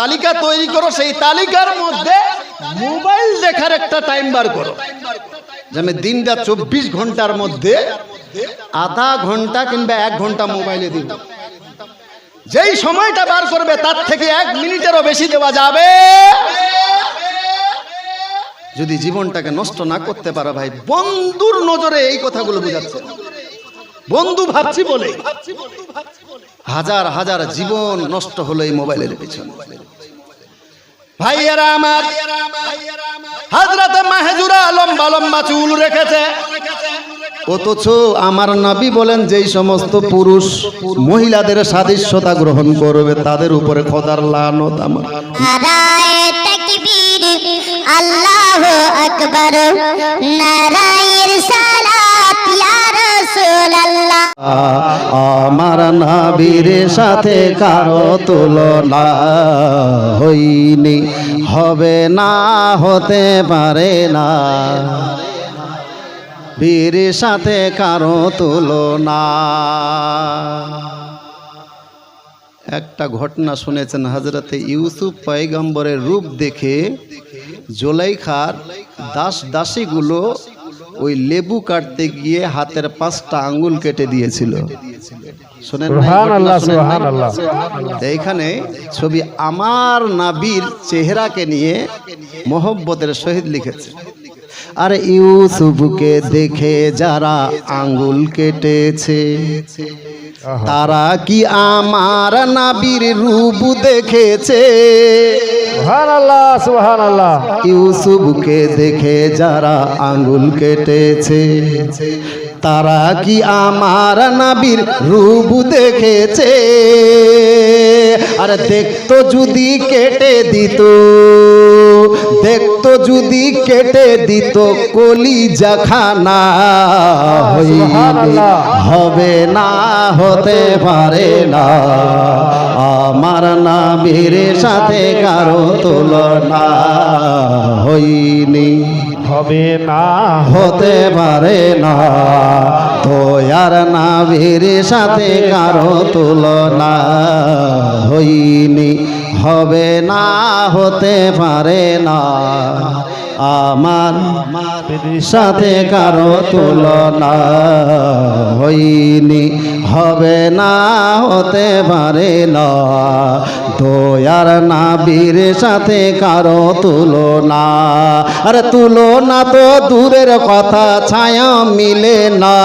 তালিকা তৈরি করো, সেই তালিকার মধ্যে মোবাইল দেখার একটা টাইম বার করো। যে আমি দিনটা চব্বিশ ঘণ্টার মধ্যে আধা ঘণ্টা কিংবা এক ঘণ্টা মোবাইলে দিন যেই সময়টা বার করবে, তার থেকে এক মিনিটেরও বেশি দেওয়া যাবে। যদি জীবনটাকে নষ্ট না করতে পারো ভাই, বন্ধুর নজরে এই কথাগুলো বোঝাচ্ছে। বন্ধু ভাবছি বলে। হাজার হাজার জীবন নষ্ট হলো এই মোবাইলের পিছনে। ভাইয়ারা আমার হাজরাতে মাহেজুরা লম্বা লম্বা চুল রেখেছে। অথচ আমার নবী বলেন, যেই সমস্ত পুরুষ মহিলাদের সাদৃশ্যতা গ্রহণ করবে, তাদের উপরে খোদার লানত আমার। আল্লাহু আকবার নারায়ের রাসূলুল্লাহ আমার নবীর সাথে কারও তুলনা হইনি, হবে না, হতে পারে না। বীর সাথে কারও তুলনা। একটা ঘটনা শুনেছেন হাজরতে ইউসুফ পয়গম্বরের রূপ দেখে জোলাইখার দাস দাসীগুলো ওই লেবু কাটতে গিয়ে হাতের পাঁচটা আঙ্গুল কেটে দিয়েছিল। শোনেন এইখানে ছবি আমার নাবির চেহারাকে নিয়ে মোহব্বতের সহিত লিখেছে। আর ইউসুফকে দেখে যারা আঙ্গুল কেটেছে তারা কি আমার নাবির রূপ দেখেছে? সুবহান আল্লাহ সুহান আল্লাহ ইউসুফকে দেখে যারা আঙ্গুল কেটেছে, তারা কি আমার নাবির রূপ দেখেছে? আর দেখতো যদি কেটে দিত। দেখতো যদি কেটে দিত কলি জাখানা হইলে হবে না হতে পারে না। আমার নাবির সাথে কারও তুলনা হইনি হবে না হতে পারে না। তোয়ার নাবির সাথে কারও তুলনা হইনি হবে না, হতে পারে না। আমার সাথে কারও তুলনা হইনি হবে না, হতে পারে না। দয়ার নাবির সাথে কারও তুলনা। আরে তুলনা তো দূরের কথা, ছায়া মিলে না।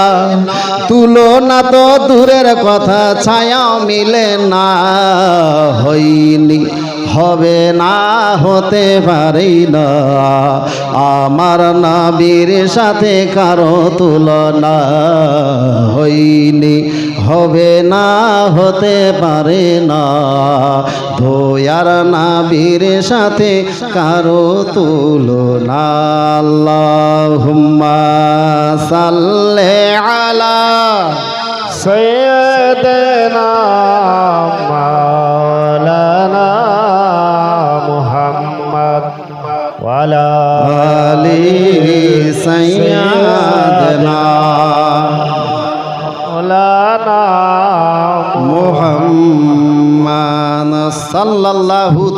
তুলনা তো দূরের কথা, ছায়া মিলে না। হইনি হবে না হতে পারি না। আমার নাবির সাথে কারও তুলনা হইনি হবে না হতে পারে না। ধোয়ার নাবির সাথে কারও তুলনা, আল্লাহুম্মা সাল্লে আলা সৈয়দনা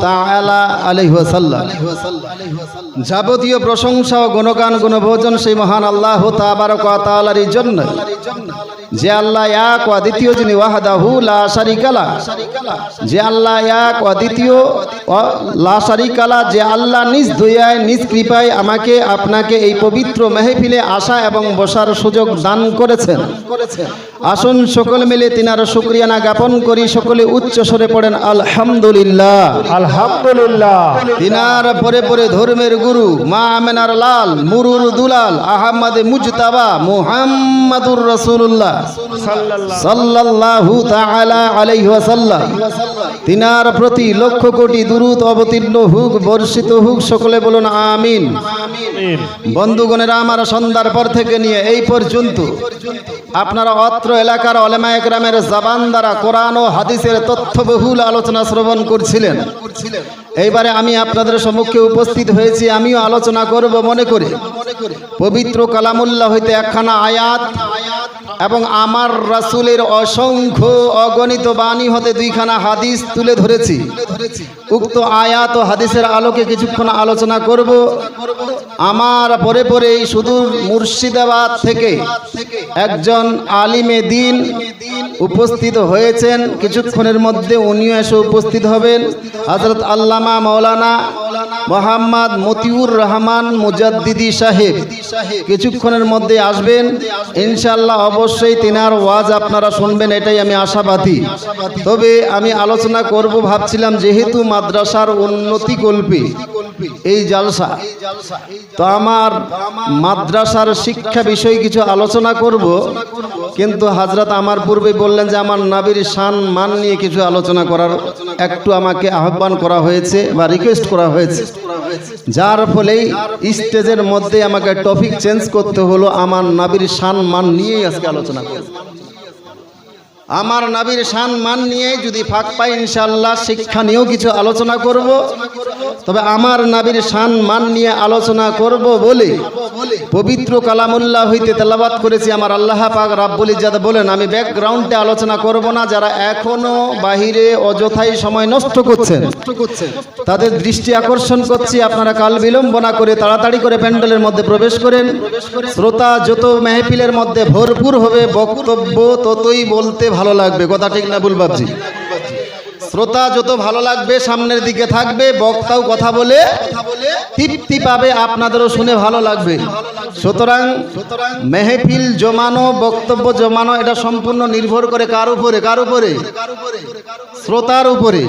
তাআলা যাবতীয় প্রশংসা ও গুণগান, গুণভোজন সেই মহান আল্লাহ তাবারক জন্য। যে আল্লাহ এক ও দ্বিতীয় যিনি ওয়াহদাহু লা শারিকা লা। যে আল্লাহ এক ও দ্বিতীয় ও লা শারিকা লা। যে আল্লাহ নিজ দয়ায়, নিজ কৃপায় আমাকে, আপনাকে এই পবিত্র মেহফিলে আসা এবং বসার সুযোগ দান করেছেন। আসুন সকল মিলে তিনার শুক্রিয়ানা জ্ঞাপন করি সকলে উচ্চ স্বরে পড়েন আলহামদুলিল্লাহ। আলহামদুলিল্লাহ। তিনার পরে পরে ধর্মের গুরু মা আমেনার লাল মুরুর দুলাল আহমদ মুজতাবা মুহাম্মাদুর রাসূলুল্লাহ। সাল্লাল্লাহু তাআলা আলাইহি ওয়াসাল্লাম। তিনার প্রতি লক্ষ কোটি দুরুত অবতীর্ণ হুক বর্ষিত হুক সকলে বলুন আমিন। বন্ধুগণেরা আমার সন্ধ্যার পর থেকে নিয়ে এই পর্যন্ত আপনারা অত্র এলাকার অলেমা একরামের জাবান দ্বারা কোরআন ও হাদিসের তথ্যবহুল আলোচনা শ্রবণ করছিলেন। এইবারে আমি আপনাদের সম্মুখে উপস্থিত হয়েছি আমিও আলোচনা করব মনে করে। পবিত্র কালামুল্লাহ হইতে একখানা আয়াত। এবং আমার রাসুলের অসংখ্য অগণিত বাণী হতে দুইখানা হাদিস তুলে ধরেছি। উক্ত আয়াত ও হাদিসের আলোকে কিছুক্ষণ আলোচনা করব। আমার পরে পরে এই সুদূর মুর্শিদাবাদ থেকে একজন আলিমে দিন উপস্থিত হয়েছেন। কিছুক্ষণের মধ্যে উনিও এসে উপস্থিত হবেন। হজরত আল্লামা মৌলানা মোহাম্মদ মতিউর রহমান মুজাদ্দিদি সাহেব কিছুক্ষণের মধ্যে আসবেন। ইনশাল্লাহ অবশ্যই তিনার ওয়াজ আপনারা শুনবেন, এটাই আমি আশাবাদী। তবে আমি আলোচনা করব, ভাবছিলাম যেহেতু মাদ্রাসার উন্নতি কল্পে এই জালসা। তো আমার মাদ্রাসার শিক্ষা বিষয়ে কিছু আলোচনা করব। কিন্তু হাজরত আমার পূর্বে বললেন যে আমার নাবির শান, মান নিয়ে কিছু আলোচনা করার একটু আমাকে আহ্বান করা হয়েছে বা রিকোয়েস্ট করা হয়েছে। যার ফলেই স্টেজের মধ্যে আমাকে টপিক চেঞ্জ করতে হলো, আমার নাবির শান, মান নিয়েই আজকে আলোচনা করব। আমার নাবির শান মান নিয়ে যদি ফাঁক পাই ইনশাল্লাহ শিক্ষা নিয়েও কিছু আলোচনা করব। তবে আমার নাবির শান মান নিয়ে আলোচনা করব বলে পবিত্র কালামুল্লাহ হইতে তেলাবাত করেছি আমার আল্লাহ পাক রাব্বুল ইজাদ বলেন, আমি ব্যাকগ্রাউন্ডে আলোচনা করব না, যারা এখনও বাহিরে অযথাই সময় নষ্ট করছেন, তাদের দৃষ্টি আকর্ষণ করছি, আপনারা কাল বিলম্বনা করে তাড়াতাড়ি করে প্যান্ডেলের মধ্যে প্রবেশ করেন। শ্রোতা যত মেহফিলের মধ্যে ভরপুর হবে, বক্তব্য ততই বলতে ভালো লাগবে কথা ঠিক না বুলবাবজি শ্রোতা, যত ভালো লাগবে, সামনের দিকে থাকবে, বক্তাও কথা বলে তৃপ্তি পাবে, আপনাদেরও শুনে ভালো লাগবে। সুতরাং মেহফিল জমানো, বক্তব্য জমানো, এটা সম্পূর্ণ নির্ভর করে কার উপরে কার উপরে? শ্রোতার উপরে।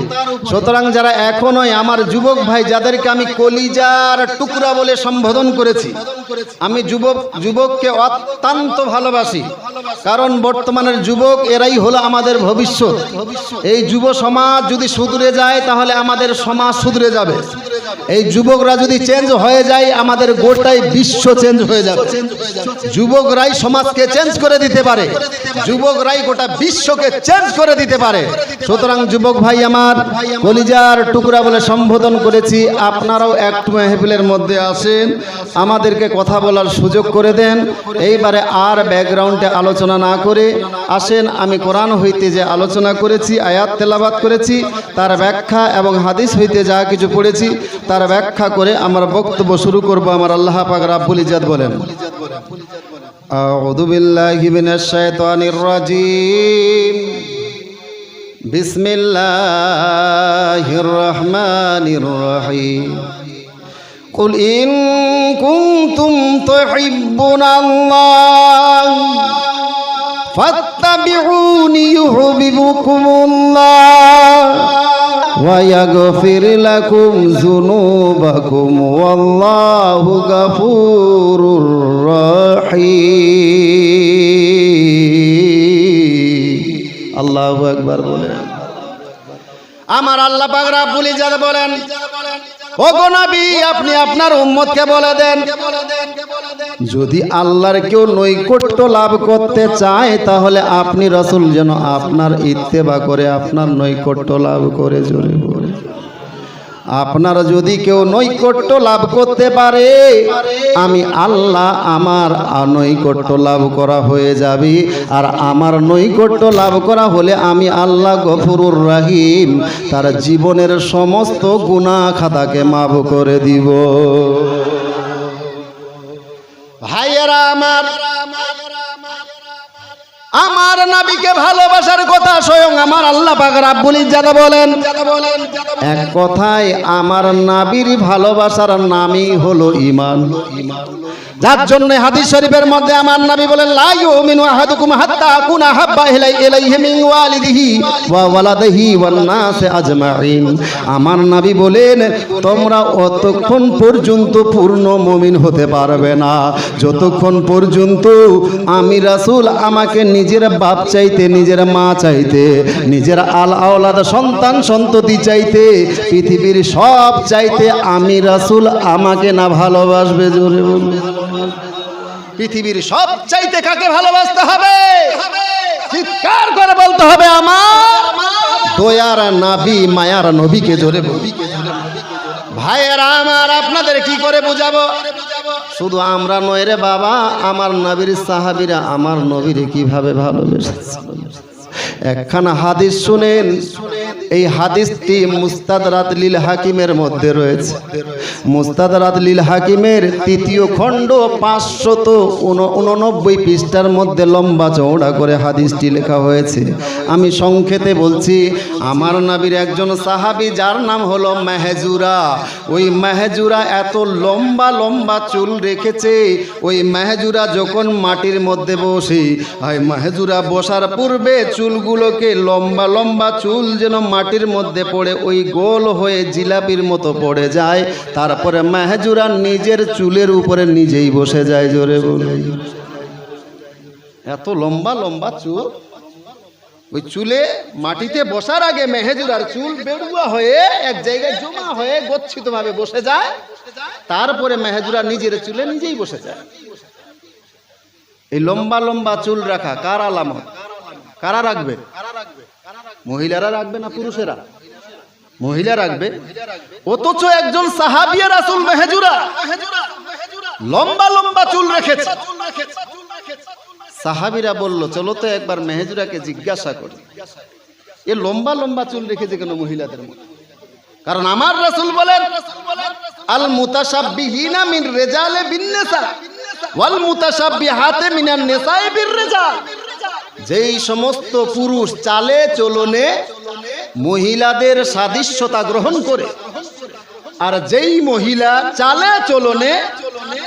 সুতরাং যারা এখনোই আমার যুবক ভাই, যাদেরকে আমি কলিজার টুকরা বলে সম্বোধন করেছি, আমি যুবক, যুবককে অত্যন্ত ভালোবাসি। কারণ বর্তমানের যুবক, এরাই হলো আমাদের ভবিষ্যৎ। এই যুব সমাজ যদি সুধরে যায় তাহলে আমাদের সমাজ সুধরে যাবে। এই যুবকরা যদি চেঞ্জ হয়ে যায়, আমাদের গোটাই বিশ্ব চেঞ্জ হয়ে যাবে। যুবকরাই সমাজকে চেঞ্জ করে দিতে পারে। যুবকরাই গোটা বিশ্বকে চেঞ্জ করে দিতে পারে। সুতরাং যুবক ভাই আমার, কলিজার টুকরা বলে সম্বোধন করেছি। আপনারাও একটু মেহফিলের মধ্যে আসেন, আমাদেরকে কথা বলার সুযোগ করে দেন। এইবারে আর ব্যাকগ্রাউন্ডে আলোচনা না করে আসেন, আমি কোরআন হইতে যে আলোচনা করেছি, আয়াত তেলাবাদ করেছি, তার ব্যাখ্যা এবং হাদিস হইতে যা কিছু পড়েছি তার ব্যাখ্যা করে আমার বক্তব্য শুরু করব আমার আল্লাহ পাক রাব্বুল ইজাদ বলেন أعوذ بالله من الشيطان الرجيم بسم الله الرحمن الرحيم قل إن كنتم تحبون الله فاتبعوني يحببكم الله ويغفر لكم ذنوبكم والله غفور رحيم الله أكبر বলেন আমার আল্লাহ পাক রাব্বুল ইজ্জাত বলেন ও গো নবী আপনি আপনার উম্মতকে বলে দেন যদি আল্লাহর কেউ নৈকট্য লাভ করতে চায়, তাহলে আপনি রসুল যেন আপনার ইত্তেবা করে, আপনার নৈকট্য লাভ করে, জোরে বলে। আপনার যদি কেউ নৈকট্য লাভ করতে পারে, আমি আল্লাহ আমার নৈকট্য লাভ করা হয়ে যাবে। আর আমার নৈকট্য লাভ করা হলে আমি আল্লাহ গফুরুর রাহিম, তার জীবনের সমস্ত গুণা খাতাকে মাফ করে দিব। আমার আমার নাবিকে ভালোবাসার কথা স্বয়ং আমার আল্লাহ পাক রাব্বুল বলেন। এক কথায় আমার নাবির ভালোবাসার নামই হলো ঈমান। যার জন্য হাদিস শরীফের মধ্যে আমার নবী বলেন, লা ইউমিনু আহাদুকুম হাত্তা আকুনা হাব্বা ইলাই, ইলাইহি মিন ওয়ালিদিহি ওয়া ওয়ালাদিহি ওয়ান নাস আজমাইন। আমার নবী বলেন, তোমরা অতক্ষণ পর্যন্ত পূর্ণ মুমিন হতে পারবে না। যতক্ষণ পর্যন্ত আমি রাসূল আমাকে নিজের বাপ চাইতে, নিজের মা চাইতে, নিজের আল আওলাদ সন্তান সন্ততি চাইতে, পৃথিবীর সব চাইতে আমি রাসূল আমাকে না ভালোবাসবে জোরে বলবে পৃথিবীর সব চাইতে কাকে ভালোবাসতে হবে? চিৎকার করে বলতে হবে আমার। দয়ার নাবি, মায়ার নবীকে বলি ভাইয়েরা, আমার আপনাদের কি করে বুঝাবো? শুধু আমরা নয় রে বাবা, আমার নবীর সাহাবিরা আমার নবীরে কীভাবে ভালোবেসেছে? একখানা হাদিস শুনেন। এই হাদিসটি মুস্তাদরাত লীল হাকিমের মধ্যে রয়েছে। মুস্তাদরাত লীল হাকিমের তৃতীয় খণ্ড পাঁচশত উননব্বই পৃষ্ঠার মধ্যে লম্বা চৌড়া করে হাদিসটি লেখা হয়েছে। আমি সংক্ষেপে বলছি, আমার নাবির একজন সাহাবি যার নাম হলো মেহেজুরা। ওই মেহেজুরা এত লম্বা লম্বা চুল রেখেছে। ওই মেহেজুরা যখন মাটির মধ্যে বসে, হয় মেহেজুরা বসার পূর্বে চুলগুলোকে লম্বা লম্বা চুল যেন মাটির মধ্যে পড়ে, ওই গোল হয়ে জিলাপির মতো পড়ে যায়। তারপরে মেহেজুরা নিজের চুলের উপরে নিজেই বসে যায়, জোরে বলে। এত লম্বা লম্বা চুল? ওই চুলে মাটিতে বসার আগে মেহেজুরার চুল বেড়ুয়া হয়ে, এক জায়গায় জমা হয়ে গচ্ছিত ভাবে বসে যায়। তারপরে মেহেজুরা নিজের চুলে নিজেই বসে যায়। এই লম্বা লম্বা চুল রাখা কার আলামত? কারা রাখবে? মহিলারা রাখবে না পুরুষেরা? মহিলা রাখবে? অথচ একজন সাহাবিয়া রাসুল মেহেজুরা লম্বা লম্বা চুল রেখেছে। সাহাবিরা বলল, চলো তো একবার মেহেজুরাকে জিজ্ঞাসা করি। এ লম্বা লম্বা চুল রেখেছে কেন মহিলাদের মধ্যে? কারণ আমার রাসুল বলেন, আল মুতাসাব্বিহিনা মিন রিজালে বিন্নিসা ওয়াল মুতাসাব্বিহাতে মিনান নিসায়ে বিররিজাল যেই সমস্ত পুরুষ চালে চলনে, মহিলাদের সাদৃশ্যতা গ্রহণ করে। আর যেই মহিলা চালে চলনে,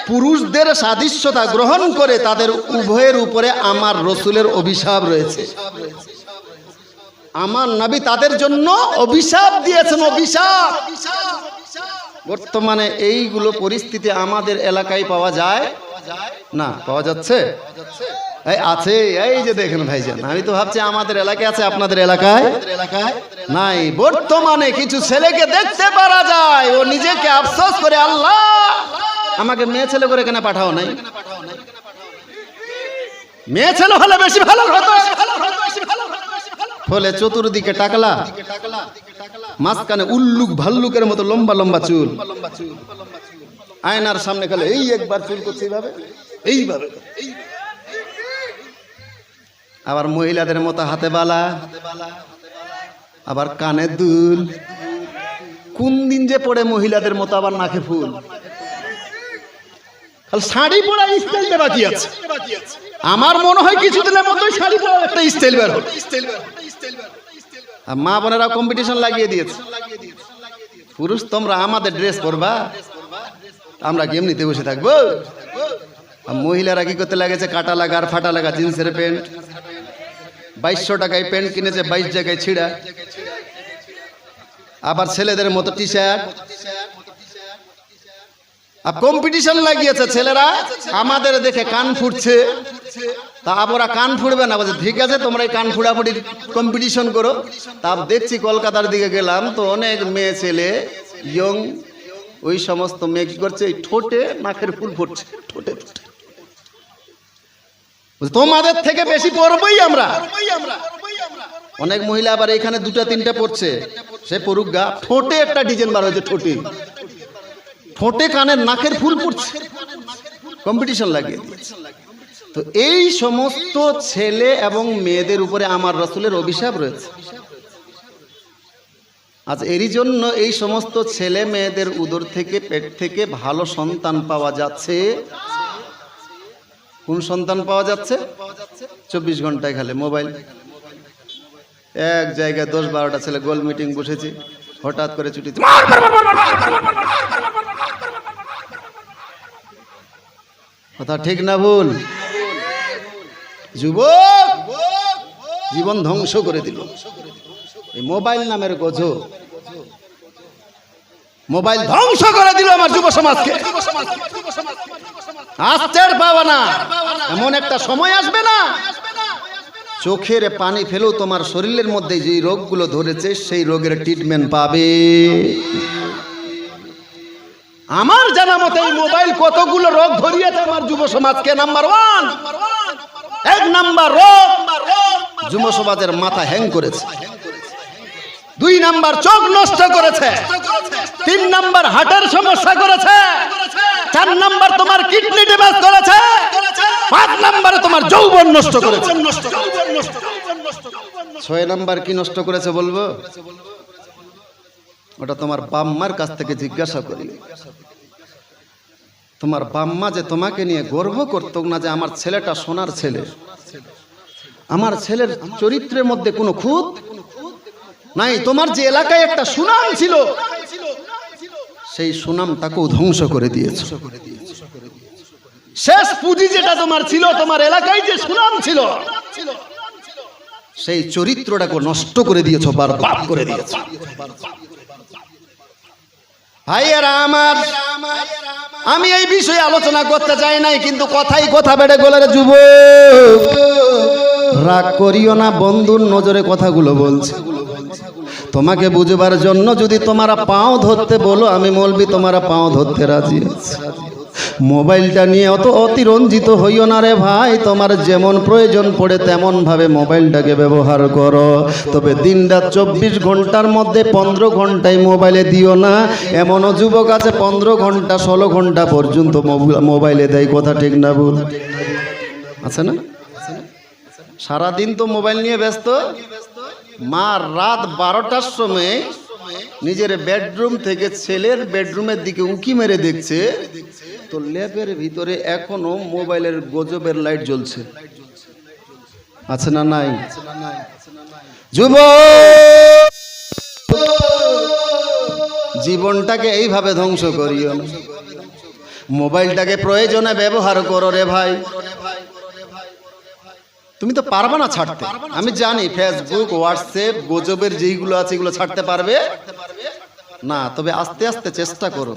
পুরুষদের সাদৃশ্যতা গ্রহণ করে, তাদের উভয়ের উপরে আমার রসুলের অভিশাপ রয়েছে। আমার নবী তাদের জন্য অভিশাপ দিয়েছেন, অভিশাপ। বর্তমানে এইগুলো পরিস্থিতি আমাদের এলাকায় পাওয়া যায়? না, পাওয়া যাচ্ছে? আছে, এই যে দেখেন ভাইজান, আমি তো ভাবছি আমাদের এলাকায় আছে, আপনাদের এলাকায় নাই। বর্তমানে কিছু ছেলেকে দেখতে পারা যায়, ও নিজেকে আফসোস করে, আল্লাহ, আমাকে মেয়ে ছেলে করে কেন পাঠাও নাই। মেয়ে ছেলে হলে বেশি ভালো হতো। ফলে চতুর্দিকে টাকলা, মাঝখানে উল্লুক ভাল্লুকের মতো লম্বা লম্বা চুল। আয়নার সামনে খেলে, এই একবার চুল করছে এইভাবে। এইভাবে। আবার মহিলাদের মতো হাতে বালা, আবার কানে দুল। কোন দিন যে পড়ে মহিলাদের মতো আবার নাকে ফুল? শাড়ি পরা স্টাইলটা বাকি আছে। আমার মনে হয় কিছুদিনের মতোই শাড়ি পরা একটা স্টাইল বের আর মা বোনেরা কম্পিটিশন লাগিয়ে দিয়েছে। পুরুষ তোমরা আমাদের ড্রেস পরবা, আমরা গেম নিতে বসে থাকব? মহিলারা কি করতে লাগেছে? কাটা লাগা আর ফাটা লাগা জিন্সের প্যান্ট। বাইশশো টাকায় প্যান্ট কিনেছে বাইশ জায়গায় ছিঁড়া। আবার ছেলেদের মতো টি শার্ট আর কম্পিটিশন লাগিয়েছে ছেলেরা। আমাদের দেখে কান ফুটছে। তা ওরা কান ফুটবে না বলছে ঠিক আছে তোমরা এই কান ফুড়াফুড়ির কম্পিটিশন করো। তা দেখছি কলকাতার দিকে গেলাম তো অনেক মেয়ে ছেলে ইয়ং ওই সমস্ত মেয়ে কি করছে এই ঠোঁটে নাকের ফুল ফুটছে ঠোঁটে বলছে, তোমাদের থেকে বেশি পড়বই আমরা। অনেক মহিলা আবার এখানে দুটা, তিনটা পড়ছে। সে পড়ুক গা। ঠোঁটে একটা ডিজাইন বার হয়েছে, ঠোঁটে। ঠোঁটে কানের, নাকের ফুল পড়ছে। কম্পিটিশন দিয়েছে। তো এই সমস্ত ছেলে এবং মেয়েদের উপরে আমার রসুলের অভিশাপ রয়েছে। আজ এরই জন্য এই সমস্ত ছেলে মেয়েদের উদর থেকে, পেট থেকে ভালো সন্তান পাওয়া যাচ্ছে। কোন সন্তান পাওয়া যাচ্ছে? চব্বিশ ঘন্টায় খালে মোবাইল। এক জায়গায় দশ বারোটা ছেলে গোল মিটিং বসেছে। হঠাৎ করে ছুটি কথা ঠিক না ভুল? যুবক! জীবন ধ্বংস করে দিল। এই মোবাইল নামের গজ। মোবাইল ধ্বংস করে দিল আমার যুব সমাজকে। আস্তের পাওয়া না। এমন একটা সময় আসবে না। চোখের পানি ফেলেও তোমার শরীরের মধ্যে যে রোগগুলো ধরেছে সেই রোগের ট্রিটমেন্ট পাবে। আমার জানা মতে এই মোবাইল কতগুলো রোগ ধরিয়েছে আমার যুব সমাজকে? নাম্বার ওয়ান এক নাম্বার রোগ। যুব সমাজের মাথা হ্যাং করেছে। দুই নাম্বার চোখ নষ্ট করেছে। তিন নাম্বার হার্টের সমস্যা করেছে চার নাম্বার তোমার কিডনি ড্যামেজ করেছে পাঁচ তোমার যৌবন নষ্ট করেছে। ছয় নাম্বার কি নষ্ট করেছে বলব? ওটা তোমার বাম্মার কাছ থেকে জিজ্ঞাসা করি। তোমার বাম্মা যে তোমাকে নিয়ে গর্ব করত না যে আমার ছেলেটা সোনার ছেলে। আমার ছেলের চরিত্রের মধ্যে কোনো খুঁত নাই। তোমার যে এলাকায় একটা সুনাম ছিল, সেই সুনামটাকেও ধ্বংস করে দিয়েছ। শেষ পুঁজি যেটা তোমার ছিল তোমার এলাকায় যে সুনাম ছিল সেই চরিত্রটাকে নষ্ট করে দিয়েছ বারবার করে দিয়েছ। ভাইয়েরা আমার আমি এই বিষয়ে আলোচনা করতে চাই নাই কিন্তু কথাই কথা বেড়ে গেলে যুব রাগ করিও না বন্ধুর নজরে কথাগুলো বলছে। তোমাকে বুঝবার জন্য যদি তোমারা পাও ধরতে বলো আমি বলবি তোমারা পাও ধরতে রাজি আছি। মোবাইলটা নিয়ে অত অতিরঞ্জিত হইও না রে ভাই। তোমার যেমন প্রয়োজন পড়ে তেমন ভাবে মোবাইলটাকে ব্যবহার করো। তবে দিন রাত চব্বিশ ঘণ্টার মধ্যে পনেরো ঘন্টায় মোবাইলে দিও না। এমনও যুবক আছে, পনেরো ঘণ্টা, ষোলো ঘণ্টা পর্যন্ত মোব- মোবাইলে দেয়। কথা ঠিক না বল আছে না? সারাদিন তো মোবাইল নিয়ে ব্যস্ত। মা রাত বারোটার সময় নিজের বেডরুম থেকে ছেলের বেডরুমের দিকে উকি মেরে দেখছে। তো ল্যাবের ভিতরে এখনও মোবাইলের গজবের লাইট জ্বলছে। আছে না নাই? যুব জীবনটাকে এইভাবে ধ্বংস করিও না। মোবাইলটাকে প্রয়োজনে ব্যবহার করো রে ভাই। তুমি তো পারবে না ছাড়তে। আমি জানি ফেসবুক, হোয়াটসঅ্যাপ, গজবের যেইগুলো আছে এগুলো ছাড়তে পারবে। না, তবে আস্তে আস্তে চেষ্টা করো।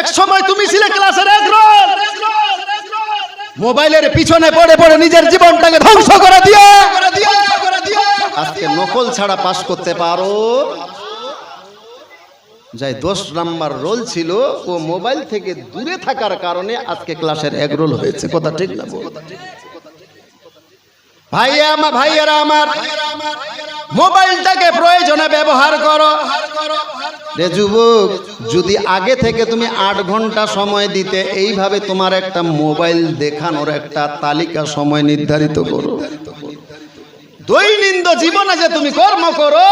এক সময় তুমি ছিলে ক্লাসের এক রোল। মোবাইলের পিছনে পড়ে পড়ে নিজের জীবনটাকে ধ্বংস করে দিয়ে আজকে নকল ছাড়া পাশ করতে পারো। যাই দশ নাম্বার রোল ছিল, ও মোবাইল থেকে দূরে থাকার কারণে আজকে ক্লাসের এক রোল হয়েছে। কথা ঠিক না বল? ভাইয়া আমার ভাইয়েরা আমার মোবাইলটাকে প্রয়োজনে ব্যবহার করো। রে যুবক, যদি আগে থেকে তুমি আট ঘণ্টা সময় দিতে, এইভাবে তোমার একটা মোবাইল দেখানোর একটা তালিকা সময় নির্ধারিত করো। দৈনন্দিন জীবনে যে তুমি কর্ম করো,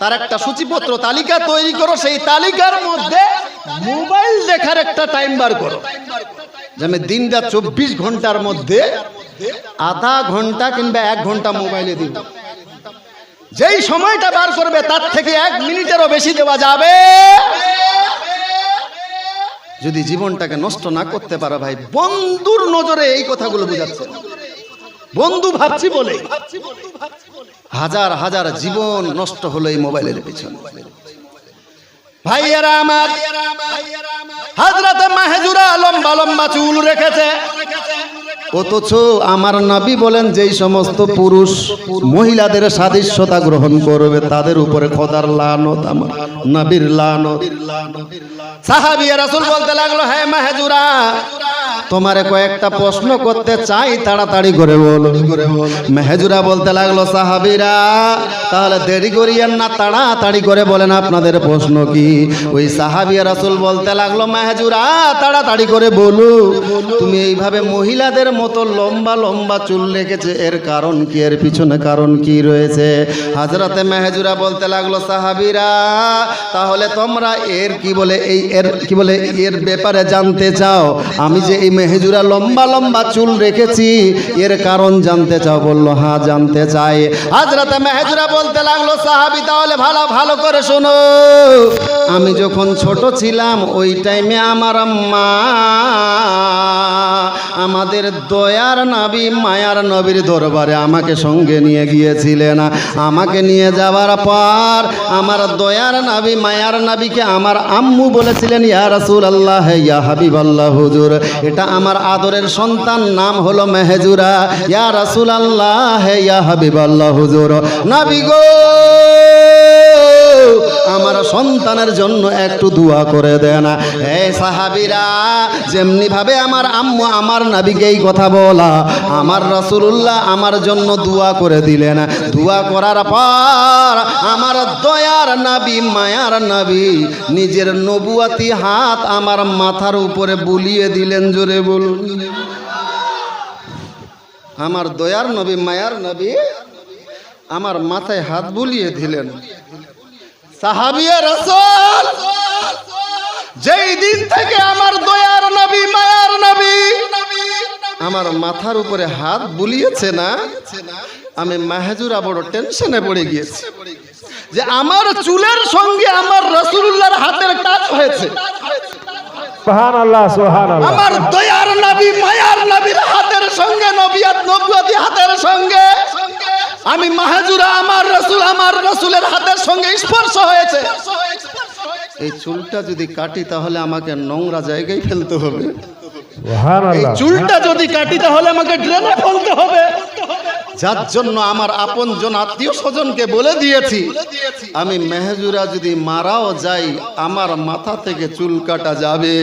তার একটা সূচিপত্র তালিকা তৈরি করো, সেই তালিকার মধ্যে মোবাইল দেখার একটা টাইম বার করো। যে আমি দিনটা চব্বিশ ঘণ্টার মধ্যে আধা ঘণ্টা কিংবা এক ঘণ্টা মোবাইলে দিব যেই সময়টা বার করবে, তার থেকে এক মিনিটেরও বেশি দেওয়া যাবে। যদি জীবনটাকে নষ্ট না করতে পারো ভাই, বন্ধুর নজরে এই কথাগুলো বুঝাচ্ছে। বন্ধু ভাবছি বলে। হাজার হাজার জীবন নষ্ট হলো এই মোবাইলের পিছনে। ভাইয়েরা আমার, হাজরাতে মাহেজুরা লম্বা লম্বা চুল রেখেছে। অথচ আমার নাবি বলেন, যেই সমস্ত পুরুষ মহিলাদের সাদৃশ্যতা গ্রহণ করবে, তাদের উপরে খোদার লানত আমার, নাবির লানত। সাহাবিয়া রাসুল বলতে লাগল হ্যাঁ মাহেজুরা, তোমারে কয়েকটা প্রশ্ন করতে চাই, তাড়াতাড়ি করে বলো। মেহেজুরা বলতে লাগল, সাহাবিরা, তাহলে দেরি করিয়েন না, তাড়াতাড়ি করে বলেন আপনাদের প্রশ্ন কি? ওই সাহাবিয়া রাসুল বলতে লাগল, মেহেজুরা, তাড়াতাড়ি করে বলু। তুমি এইভাবে মহিলাদের মতো লম্বা লম্বা চুল রেখেছে, এর কারণ কি, এর পিছনে কারণ কি রয়েছে? হাজরাতে মেহেজুরা বলতে লাগল, সাহাবিরা, তাহলে তোমরা এর কি বলে, এই এর, কি বলে, এর ব্যাপারে জানতে চাও? আমি যে এই মেহেজুরা লম্বা লম্বা চুল রেখেছি, এর কারণ জানতে চাও? বলল হ্যাঁ জানতে চাই। হাজরাতে মেহেজুরা বলতে লাগল, সাহাবি, তাহলে ভালো ভালো করে শোনো। আমি যখন ছোট ছিলাম, ওই টাইমে আমার মা আমাদের দয়ার নাবি, মায়ার নবীর দরবারে আমাকে সঙ্গে নিয়ে গিয়েছিলেন। আমাকে নিয়ে যাওয়ার পর আমার দয়ার নাবি, মায়ার নাবিকে আমার আম্মু বলেছিলেন, ইয়া রাসূল আল্লাহ ইয়া হাবিব আল্লাহ হুজুর, এটা আমার আদরের সন্তান, নাম হলো মেহেজুরা। ইয়া রাসুল আল্লাহ ইয়া হাবিব আল্লাহ হুজুর। নাবি গো! সন্তানের জন্য একটু দোয়া করে দেন এই সাহাবিরা, যেমনি ভাবে আমার আম্মু আমার নাবিকে এই কথা বলা, আমার রাসূলুল্লাহ আমার জন্য দোয়া করে দিলেন। দোয়া করার পর আমার দয়ার নাবি, মায়ার নাবি, নিজের নবুয়াতি হাত আমার মাথার উপরে বুলিয়ে দিলেন জোরে বলুন। আমার দয়ার নবী, মায়ার নবী, আমার মাথায় হাত বুলিয়ে দিলেন। সাহাবিয়া রসুল যেই দিন থেকে আমার দয়ার নবী মায়ার নবী আমার মাথার উপরে হাত বুলিয়েছে না আমি মাহাজুরা বড় টেনশনে পড়ে গিয়েছি যে আমার চুলের সঙ্গে আমার রসুল্লাহর হাতের টাচ হয়েছে। আমার দয়ার নবী মায়ার নবীর হাতের সঙ্গে নবিয়াত নবুয়াতি হাতের সঙ্গে আমি মাহাজুরা আমার রসুল আমার রসুলের হাতের সঙ্গে স্পর্শ হয়েছে। এই চুলটা যদি কাটি তাহলে আমাকে নোংরা জায়গায় ফেলতে হবে। এই চুলটা যদি কাটি তাহলে আমাকে ড্রেনে ফেলতে হবে। যার জন্য আমার আপনজন আত্মীয় স্বজনকে বলে দিয়েছি আমি মেহজুরা যদি মারাও যাই আমার মাথা থেকে চুল কাটা যাবে।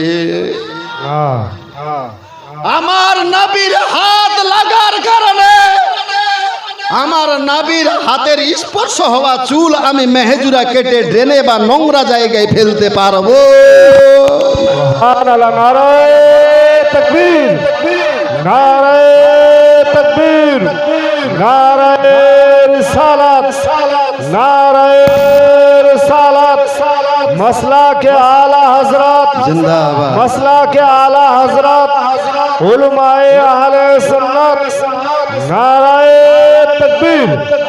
আমার নাবির হাত লাগার কারণে আমার নাবির হাতের স্পর্শ হওয়া চুল আমি মেহেজুরা কেটে ড্রেনে বা নোংরা জায়গায় ফেলতে পারবো সুবহান আল্লাহ নারায়ে তাকবীর নারায়ে তাকবীর নারায়ে রিসালাত নারায়ে রিসালাত মসলা के आला हजरत जिंदाबाद मसला के आला हजरत उलमाए अहले सुन्नत नाराए तकबीर